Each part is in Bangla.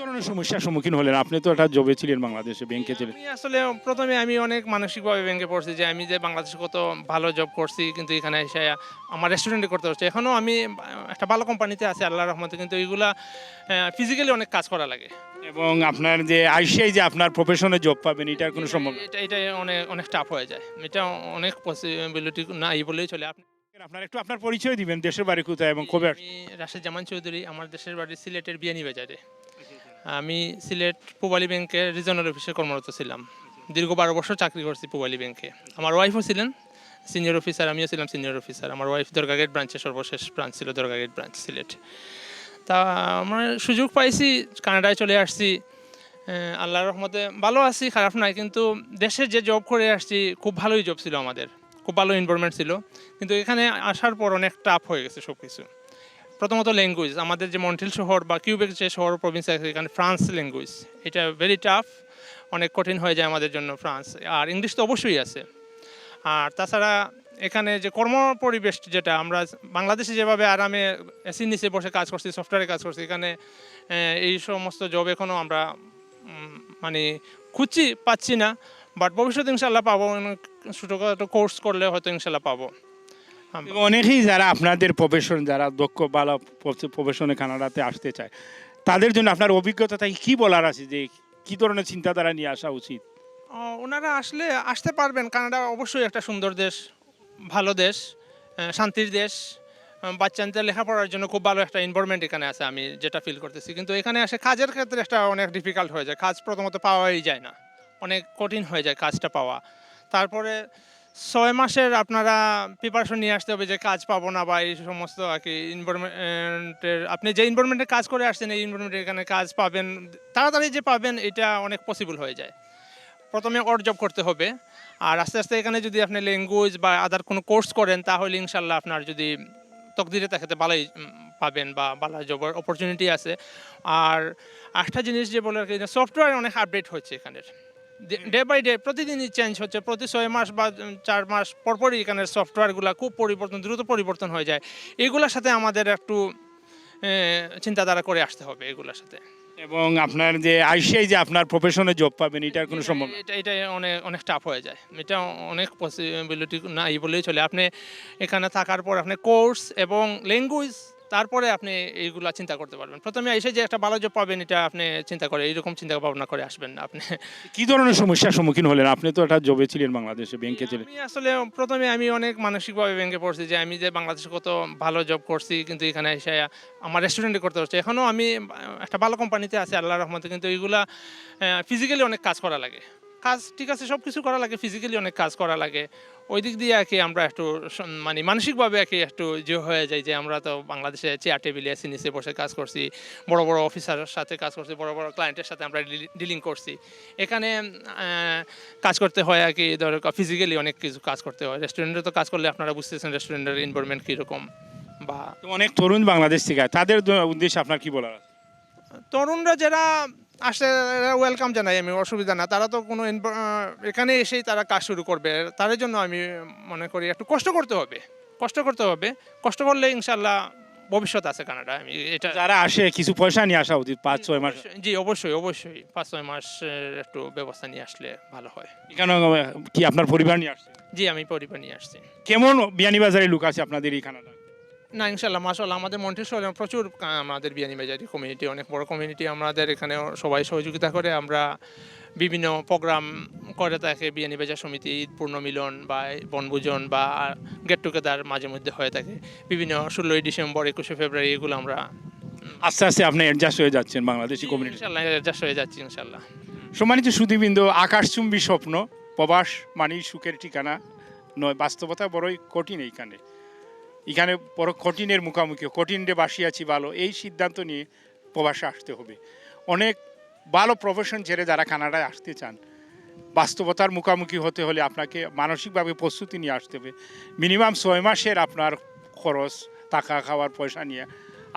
ধরনের সমস্যার সম্মুখীন হলেন? আপনি তো একটা জবে ছিলেন বাংলাদেশে ব্যাংকে ছিলেন। আমি আসলে প্রথমে আমি অনেক মানসিকভাবে ভেঙে পড়ছি যে আমি যে বাংলাদেশে কত ভালো জব করছি কিন্তু এখানে এসে আমার রেস্টুরেন্টে করতে হচ্ছে। এখনও আমি একটা ভালো কোম্পানিতে আছি আল্লাহ রহমতে কিন্তু এইগুলা ফিজিক্যালি অনেক কাজ করা লাগে। এবং আপনার যে আইসিআই যে আপনার প্রফেশনে জব পাবেন এটার কোনো সম্ভব এটা এটা অনেক অনেক টাফ হয়ে যায়। এটা অনেক পসিবিলিটি নাই বলেই চলে। আপনি আপনার একটু আপনার পরিচয় দিবেন দেশের বাড়ি কোথায় এবং কবে রাশেদ জামান চৌধুরী আমার দেশের বাড়ি সিলেটের বিয়ানীবাজারে। আমি সিলেট পুবালি ব্যাংকে রিজনাল অফিসে কর্মরত ছিলাম। দীর্ঘ বারো বছর চাকরি করছি পুবালি ব্যাংকে। আমার ওয়াইফও ছিলেন সিনিয়র অফিসার আমিও ছিলাম সিনিয়র অফিসার আমার ওয়াইফ দরগাগেট ব্রাঞ্চে সর্বশেষ ব্রাঞ্চ ছিল দরগাগেট ব্রাঞ্চ সিলেট। তা আমার সুযোগ পাইছি কানাডায় চলে আসছি। আহ, আল্লাহর রহমতে ভালো আছি খারাপ নাই কিন্তু দেশে যে জব করে আসছি খুব ভালোই জব ছিল আমাদের। খুব ভালো এনভারনমেন্ট ছিল। কিন্তু এখানে আসার পর অনেক টাফ হয়ে গেছে সব কিছু প্রথমত ল্যাঙ্গুয়েজ আমাদের যে মন্ট্রিল শহর বা কিউবেক যে শহর প্রভিন্স আছে, এখানে ফ্রান্স ল্যাঙ্গুয়েজ এটা ভেরি টাফ অনেক কঠিন হয়ে যায় আমাদের জন্য ফ্রান্স আর ইংলিশ তো অবশ্যই আছে। আর তাছাড়া এখানে যে কর্ম পরিবেশ যেটা, আমরা বাংলাদেশে যেভাবে আরামে এসির নিচে বসে কাজ করছি সফটওয়্যারে কাজ করছি, এখানে এই সমস্ত জব এখনও আমরা মানে খুঁজছি, পাচ্ছি না। বাট ভবিষ্যতে ইনশাল্লাহ পাবো ছোটোখাটো কোর্স করলে হয়তো ইনশাল্লাহ পাবো। অনেকেই যারা আপনাদের প্রফেশন যারা দক্ষ ভালো প্রফেশনে কানাডাতে আসতে চায় তাদের জন্য আপনার অভিজ্ঞতা থেকে কি বলার আছে যে কি ধরনের চিন্তাধারা নিয়ে আসা উচিত? ওনারা আসলে আসতে পারবেন। কানাডা অবশ্যই একটা সুন্দর দেশ ভালো দেশ শান্তির দেশ। বাচ্চাদের লেখাপড়ার জন্য খুব ভালো একটা এনভারনমেন্ট এখানে আছে আমি যেটা ফিল করতেছি। কিন্তু এখানে আসে কাজের ক্ষেত্রে একটা অনেক ডিফিকাল্ট হয়ে যায়। কাজ প্রথমত পাওয়াই যায় না। অনেক কঠিন হয়ে যায় কাজটা পাওয়া। তারপরে ছয় মাসের আপনারা প্রিপারেশন নিয়ে আসতে হবে যে কাজ পাবো না বা এই সমস্ত আর কি ইনভারনমেন্টের আপনি যে ইনভারনমেন্টে কাজ করে আসছেন, এই ইনভারনমেন্টে এখানে কাজ পাবেন, তাড়াতাড়ি যে পাবেন, এটা অনেক পসিবল হয়ে যায়। প্রথমে অর জব করতে হবে। আর আস্তে আস্তে এখানে যদি আপনি ল্যাঙ্গুয়েজ বা আদার কোনো কোর্স করেন, তাহলে ইনশাল্লাহ আপনার যদি তকদিরে তাকে ভালোই পাবেন বা ভালো জবের অপরচুনিটি আছে। আর একটা জিনিস যে বলে সফটওয়্যার অনেক আপডেট হচ্ছে এখানের। ডে বাই ডে প্রতিদিনই চেঞ্জ হচ্ছে। প্রতি ছয় মাস বা চার মাস পরপরই এখানে সফটওয়্যারগুলো খুব পরিবর্তন দ্রুত পরিবর্তন হয়ে যায়। এগুলোর সাথে আমাদের একটু চিন্তাধারা করে আসতে হবে এগুলোর সাথে। এবং আপনার যে আইসিআই যে আপনার প্রফেশনে জব পাবেন এটার কোনো সম্ভব এটা এটা অনেক অনেক টাফ হয়ে যায়। এটা অনেক পসিবিলিটি নাই বলেই চলে। আপনি এখানে থাকার পর আপনি কোর্স এবং ল্যাঙ্গুয়েজ তারপরে আপনি এইগুলা চিন্তা করতে পারবেন। প্রথমে এসে যে একটা ভালো জব পাবেন এটা আপনি চিন্তা করে এইরকম চিন্তা ভাবনা করে আসবেন না আপনি। কি ধরনের সমস্যার সম্মুখীন হলেন? আপনি তো একটা জবে ছিলেন বাংলাদেশে ব্যাংকে ছিলেন। আমি আসলে প্রথমে আমি অনেক মানসিকভাবে ভেঙে পড়ছি যে আমি যে বাংলাদেশে কত ভালো জব করছি কিন্তু এখানে এসে আমার রেস্টুরেন্টে করতে হচ্ছে। এখনও আমি একটা ভালো কোম্পানিতে আছি আল্লাহ রহমতে কিন্তু এইগুলা ফিজিক্যালি অনেক কাজ করা লাগে। কাজ ঠিক আছে সব কিছু করা লাগে ফিজিক্যালি অনেক কাজ করা লাগে। ওই দিক দিয়ে আর কি আমরা একটু মানে মানসিকভাবে আর কি একটু যে হয়ে যায় যে আমরা তো বাংলাদেশে চেয়ার টেবিলে এসে নিচে বসে কাজ করছি বড় বড় অফিসারের সাথে কাজ করছি বড় বড় ক্লায়েন্টের সাথে আমরা ডিলিং করছি। এখানে কাজ করতে হয় আর কি ধর ফিজিক্যালি অনেক কিছু কাজ করতে হয়। রেস্টুরেন্টে তো কাজ করলে আপনারা বুঝতেছেন রেস্টুরেন্টের এনভারনমেন্ট কীরকম বা অনেক তরুণ বাংলাদেশ থেকে। তাদের উদ্দেশ্যে আপনার কি বলার আছে? তরুণরা যারা আসে ওয়েলকাম জানাই আমি অসুবিধা না। তারা তো কোনো এখানে এসেই তারা কাজ শুরু করবে। তাদের জন্য আমি মনে করি একটু কষ্ট করতে হবে। কষ্ট করতে হবে। কষ্ট করলে ইনশাল্লাহ ভবিষ্যৎ আছে কানাডা আমি এটা যারা আসে কিছু পয়সা নিয়ে আসা উচিত পাঁচ ছয় মাস। জি অবশ্যই অবশ্যই। পাঁচ ছয় মাসের একটু ব্যবস্থা নিয়ে আসলে ভালো হয়। এখানে কি আপনার পরিবার নিয়ে আসছে? জি আমি পরিবার নিয়ে আসছি। কেমন বিয়ানীবাজারে লোক আছে আপনাদের এই কানাডা না ইনশাল্লাহ মাসাল্লাহ আমাদের মন্টেশ্বরে প্রচুর আমাদের বিয়ানীবাজারি কমিউনিটি অনেক বড় কমিউনিটি আমাদের এখানে সবাই সহযোগিতা করে। আমরা বিভিন্ন প্রোগ্রাম করে থাকে বিয়ানীবাজার সমিতি ঈদ পূর্ণ মিলন বা বনভোজন বা গেট টুগেদার মাঝে মধ্যে হয়ে থাকে। বিভিন্ন ষোলোই ডিসেম্বর একুশে ফেব্রুয়ারি এগুলো আমরা আস্তে আস্তে আপনি অ্যাডজাস্ট হয়ে যাচ্ছেন বাংলাদেশি কমিউনিটি ইনশাল্লাহ অ্যাডজাস্ট হয়ে যাচ্ছি ইনশাল্লাহ। সম্মানিত সুদীবৃন্দ আকাশচুম্বী স্বপ্ন প্রবাস মানি সুখের ঠিকানা। নয় বাস্তবতা বড়ই কঠিন এইখানে। এখানে বড় কঠিনের মুখোমুখি কঠিন রে বাসিয়াছি ভালো। এই সিদ্ধান্ত নিয়ে প্রবাসে আসতে হবে। অনেক ভালো প্রফেশন ছেড়ে যারা কানাডায় আসতে চান, বাস্তবতার মুখোমুখি হতে হলে আপনাকে মানসিকভাবে প্রস্তুতি নিয়ে আসতে হবে। মিনিমাম ছয় মাসের আপনার খরচ, টাকা, খাওয়ার পয়সা নিয়ে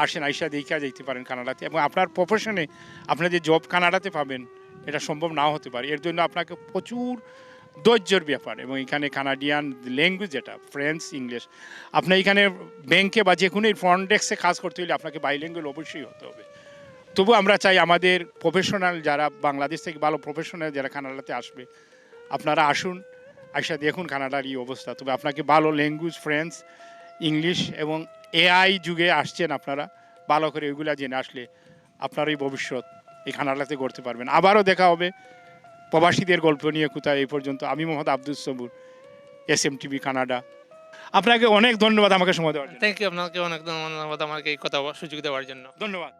আসেন, আইসা দেখা যাইতে পারেন কানাডাতে। এবং আপনার প্রফেশনে আপনার যে জব কানাডাতে পাবেন, এটা সম্ভব নাও হতে পারে। এর জন্য আপনাকে প্রচুর ধৈর্যের ব্যাপার এবং এখানে কানাডিয়ান ল্যাঙ্গুয়েজ যেটা ফ্রেঞ্চ ইংলিশ আপনার এখানে ব্যাংকে বা যে কোনো ডেস্কে কাজ করতে হলে আপনাকে বাই বাইল্যাঙ্গুয়েজ অবশ্যই হতে হবে। তবু আমরা চাই আমাদের প্রফেশনাল যারা বাংলাদেশ থেকে ভালো প্রফেশনাল যারা কানাডাতে আসবে, আপনারা আসুন, আইসা দেখুন কানাডার এই অবস্থা। তবে আপনাকে ভালো ল্যাঙ্গুয়েজ ফ্রেন্স ইংলিশ এবং এআই যুগে আসছেন আপনারা, ভালো করে ওইগুলা জেনে আসলে আপনারই ভবিষ্যৎ এই কানাডাতে করতে পারবেন। আবারও দেখা হবে। প্রবাসীদের গল্প নিয়ে কোথায় এই পর্যন্ত? আমি Mohammad Abdul Sabur S M TV Canada. আপনাকে অনেক ধন্যবাদ আমাকে সময় দেওয়ার জন্য। থ্যাংক ইউ আপনাকে অনেক ধন্যবাদ আমাকে এই কথা সুযোগ দেওয়ার জন্য। ধন্যবাদ।